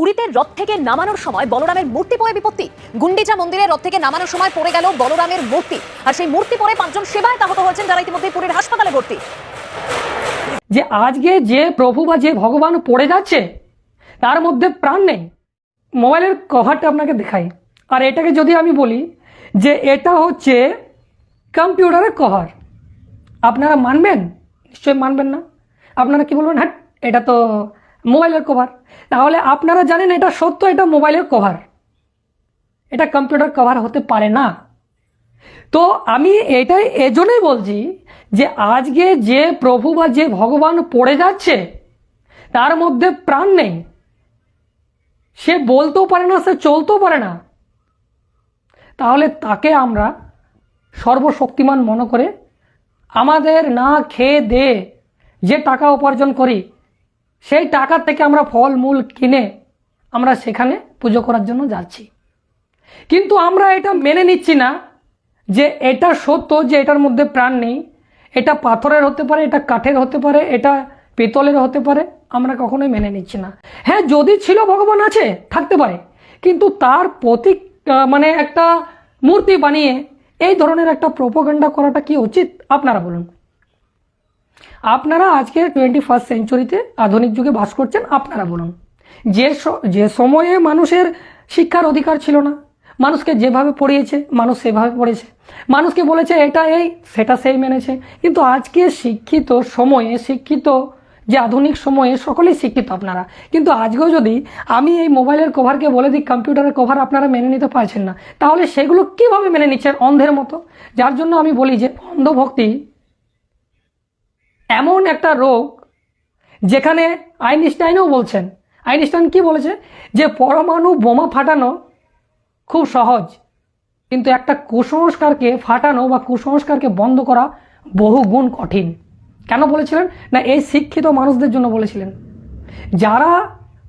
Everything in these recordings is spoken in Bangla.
পুরীতে রথ থেকে নামানোর সময় বলরামের মূর্তি পড়ে বিপত্তি। গুন্ডিচা মন্দিরে রথ থেকে নামানোর সময় পড়ে গেল বলরামের মূর্তি। আর সেই মূর্তি পড়ে পাঁচজন সেবায় আহত হয়েছেন যারা ইতিমধ্যে পুরীর হাসপাতালে ভর্তি। যে আজকে যে প্রভু বা যে ভগবান পড়ে যাচ্ছে, তার মধ্যে প্রাণ নেই। মোবাইলের কভারটা আপনাকে দেখাই। আর এটাকে যদি আমি বলি যে এটা হচ্ছে কম্পিউটারের কভার। আপনারা মানবেন? নিশ্চয়ই মানবেন না। আপনারা কি বলবেন? হ্যাঁ এটা তো মোবাইলের কভার তাহলে আপনারা জানেন এটা সত্য, এটা মোবাইলের কভার এটা কম্পিউটার কভার হতে পারে না। তো আমি এটাই, এজন্যই বলছি যে আজকে যে প্রভু বা যে ভগবান পড়ে যাচ্ছে, তার মধ্যে প্রাণ নেই। সে বলতেও পারে না, সে চলতেও পারে না। তাহলে তাকে আমরা সর্বশক্তিমান মনে করে আমাদের না খেয়ে দে যে টাকা উপার্জন করি সেই টাকা থেকে আমরা ফল, মূল কিনে আমরা সেখানে পুজো করার জন্য যাচ্ছি। কিন্তু আমরা এটা মেনে নিচ্ছি না যে এটা সত্য যে এটার মধ্যে প্রাণ নেই। এটা পাথরের হতে পারে, এটা কাঠের হতে পারে, এটা পেতলের হতে পারে, আমরা কখনোই মেনে নিচ্ছি না। হ্যাঁ যদি ছিল ভগবান আছে, থাকতে পারে। কিন্তু তার প্রতীক মানে একটা মূর্তি বানিয়ে এই ধরনের একটা প্রোপোগান্ডা করাটা কি উচিত? আপনারা বলুন। আপনারা আজকে টোয়েন্টি ফার্স্ট সেঞ্চুরিতে আধুনিক যুগে বাস করছেন, আপনারা বলুন। যে যে সময়ে মানুষের শিক্ষার অধিকার ছিল না, মানুষকে যেভাবে পড়িয়েছে, মানুষ সেভাবে পড়েছে। মানুষকে বলেছে, এটা এই, সেটা সেই মেনেছে। কিন্তু আজকে শিক্ষিত সময়ে, শিক্ষিত যে আধুনিক সময়ে, সকলেই শিক্ষিত আপনারা। কিন্তু আজকেও যদি আমি এই মোবাইলের কভারকে বলে দিই কম্পিউটারের কভার আপনারা মেনে নিতে পারছেন না, তাহলে সেগুলো কীভাবে মেনে নিচ্ছেন অন্ধের মতো? যার জন্য আমি বলি যে, অন্ধভক্তি এমন একটা রোগ যেখানে আইনস্টাইনও বলছেন। আইনস্টাইন কি বলেছে? যে পরমাণু বোমা ফাটানো খুব সহজ, কিন্তু একটা কুসংস্কারকে ফাটানো বা কুসংস্কারকে বন্ধ করা বহু গুণ কঠিন। কেন বলেছিলেন? না, এই শিক্ষিত মানুষদের জন্য বলেছিলেন। যারা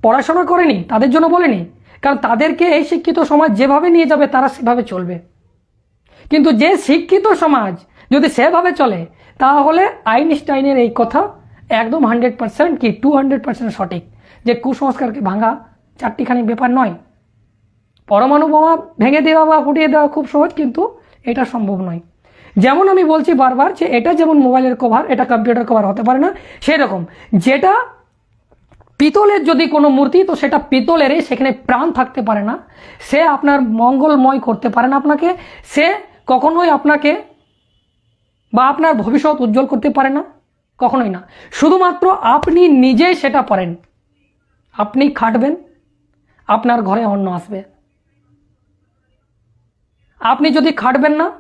পড়াশোনা করেনি, তাদের জন্য বলেনি। কারণ তাদেরকে এই শিক্ষিত সমাজ যেভাবে নিয়ে যাবে, তারা সেভাবে চলবে। কিন্তু যে শিক্ষিত সমাজ যদি সেভাবে চলে তাহলে আইনস্টাইনের এই কথা একদম হান্ড্রেড পার্সেন্ট কি টু হান্ড্রেড পার্সেন্ট সঠিক যে কুসংস্কারকে ভাঙা চারটিখানি ব্যাপার নয়। পরমাণু বোমা ভেঙে দেওয়া বা ফুটিয়ে দেওয়া খুব সহজ, কিন্তু এটা সম্ভব নয়। যেমন আমি বলছি বারবার যে এটা যেমন মোবাইলের কভার, এটা কম্পিউটার কভার হতে পারে না সেই রকম যেটা পিতলের যদি কোনো মূর্তি, তো সেটা পিতলেরই, সেখানে প্রাণ থাকতে পারে না। সে আপনার মঙ্গলময় করতে পারে না আপনাকে। সে কখনোই আপনাকে বা আপনার ভবিষ্যৎ উজ্জ্বল করতে পারে না? কখনোই না। শুধুমাত্র আপনি নিজেই সেটা পারেন। আপনি খাটবেন, আপনার ঘরে অন্ন আসবে। আপনি যদি খাটবেন না,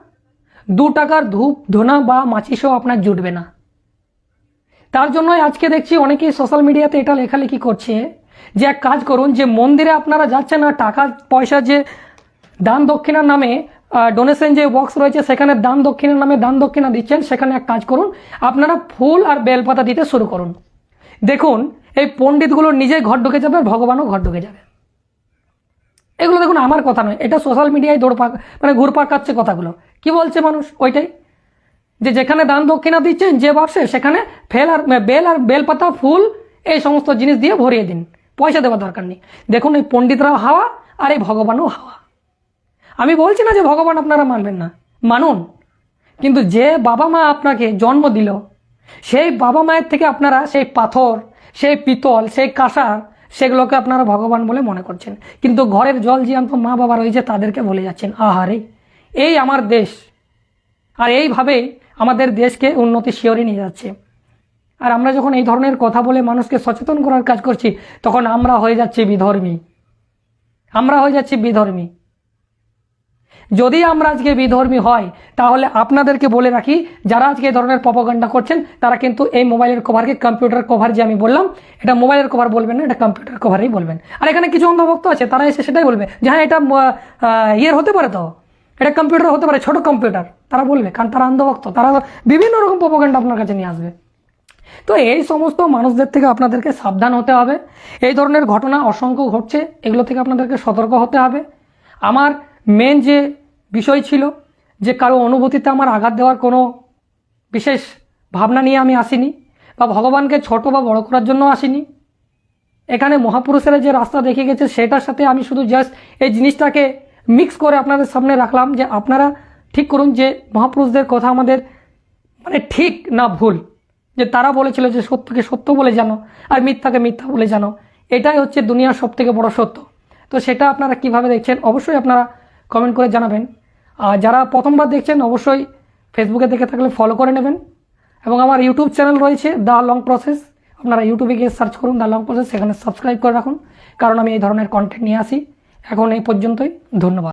দু টাকার ধূপ, ধোনা বা মাচিসও আপনার জুটবে না। তার জন্যই আজকে দেখছি অনেকেই সোশ্যাল মিডিয়াতে এটা লেখালেখি করছে যে, এক কাজ করুন, যে মন্দিরে আপনারা যাচ্ছেন না টাকা পয়সা যে দান দক্ষিণার নামে ডোনেশন যে বক্স রয়েছে, সেখানে দান দক্ষিণার নামে দান দক্ষিণা দিচ্ছেন। সেখানে এক কাজ করুন, আপনারা ফুল আর বেলপাতা দিতে শুরু করুন। দেখুন, এই পণ্ডিতগুলো নিজেই ঘর ঢুকে যাবে আর ভগবানও ঘর ঢুকে যাবে। এগুলো দেখুন, আমার কথা নয়, এটা সোশ্যাল মিডিয়ায় দৌড় পাক মানে ঘুর পাকাচ্ছে কথাগুলো। কি বলছে মানুষ? ওইটাই। যে যেখানে দান দক্ষিণা দিচ্ছেন, যে বাক্সে, সেখানে ফেল আর, বেল আর বেলপাতা, ফুল, এই সমস্ত জিনিস দিয়ে ভরিয়ে দিন। পয়সা দেওয়ার দরকার নেই। দেখুন, এই পণ্ডিতরাও হাওয়া আর এই ভগবানও হাওয়া। আমি বলছি না যে ভগবান আপনারা মানবেন না। মানুন। কিন্তু যে বাবা মা আপনাকে জন্ম দিল, সেই বাবা মায়ের থেকে আপনারা সেই পাথর, সেই পিতল, সেই কাঁসার, সেগুলোকে আপনারা ভগবান বলে মনে করছেন। কিন্তু ঘরের জল জিয়ান্ত মা বাবা রয়েছে, তাদেরকে বলে যাচ্ছেন, আহারে, এই আমার দেশ। আর এইভাবেই আমাদের দেশকে উন্নতি শিওরে নিয়ে যাচ্ছে। আর আমরা যখন এই ধরনের কথা বলে মানুষকে সচেতন করার কাজ করছি, তখন আমরা হয়ে যাচ্ছি বিধর্মী। আমরা হয়ে যাচ্ছি বিধর্মী। যদি আমরা আজকে বিধর্মী হয়, তাহলে আপনাদেরকে বলে রাখি, যারা আজকে এই ধরনের পপগান্ডা করছেন, তারা কিন্তু এই মোবাইলের কভারকে কম্পিউটার কভার যে আমি বললাম, এটা মোবাইলের কভার বলবেন না, এটা কম্পিউটার কভারই বলবেন। আর এখানে কিছু অন্ধভক্ত আছে, তারা এসে সেটাই বলবে যে হ্যাঁ এটা ইয়ের হতে পারে তো। এটা কম্পিউটার হতে পারে, ছোট কম্পিউটার তারা বলবে, কারণ তারা অন্ধভক্ত, তারা বিভিন্ন রকম পপগান্ডা আপনার কাছে নিয়ে আসবে। তো এই সমস্ত মানুষদের থেকে আপনাদেরকে সাবধান হতে হবে। এই ধরনের ঘটনা অসংখ্য ঘটছে, এগুলো থেকে আপনাদেরকে সতর্ক হতে হবে। আমার মেন যে বিষয় ছিল যে কারও অনুভূতিতে আমার আঘাত দেওয়ার কোনো বিশেষ ভাবনা নিয়ে আমি আসিনি বা ভগবানকে ছোট বা বড় করার জন্য আসিনি। এখানে মহাপুরুষেরা যে রাস্তা দেখে গেছে, সেটার সাথে আমি শুধু জাস্ট এই জিনিসটাকে মিক্স করে আপনাদের সামনে রাখলাম যে আপনারা ঠিক করুন যে মহাপুরুষদের কথা আমাদের মানে ঠিক না ভুল। যে তারা বলেছিল যে সত্যকে সত্য বলে জানো আর মিথ্যাকে মিথ্যা বলে জানো। এটাই হচ্ছে দুনিয়ার সব থেকে বড় সত্য। তো সেটা আপনারা কীভাবে দেখছেন অবশ্যই আপনারা কমেন্ট করে জানাবেন। যারা প্রথমবার দেখছেন, অবশ্যই ফেসবুকে দেখে থাকলে ফলো করে নেবেন। এবং আমার ইউটিউব চ্যানেল রয়েছে দ্য লং প্রসেস আপনারা ইউটিউবে গিয়ে সার্চ করুন দ্য লং প্রসেস সেখানে সাবস্ক্রাইব করে রাখুন। কারণ আমি এই ধরনের কন্টেন্ট নিয়ে আসি। এখন এই পর্যন্তই। ধন্যবাদ।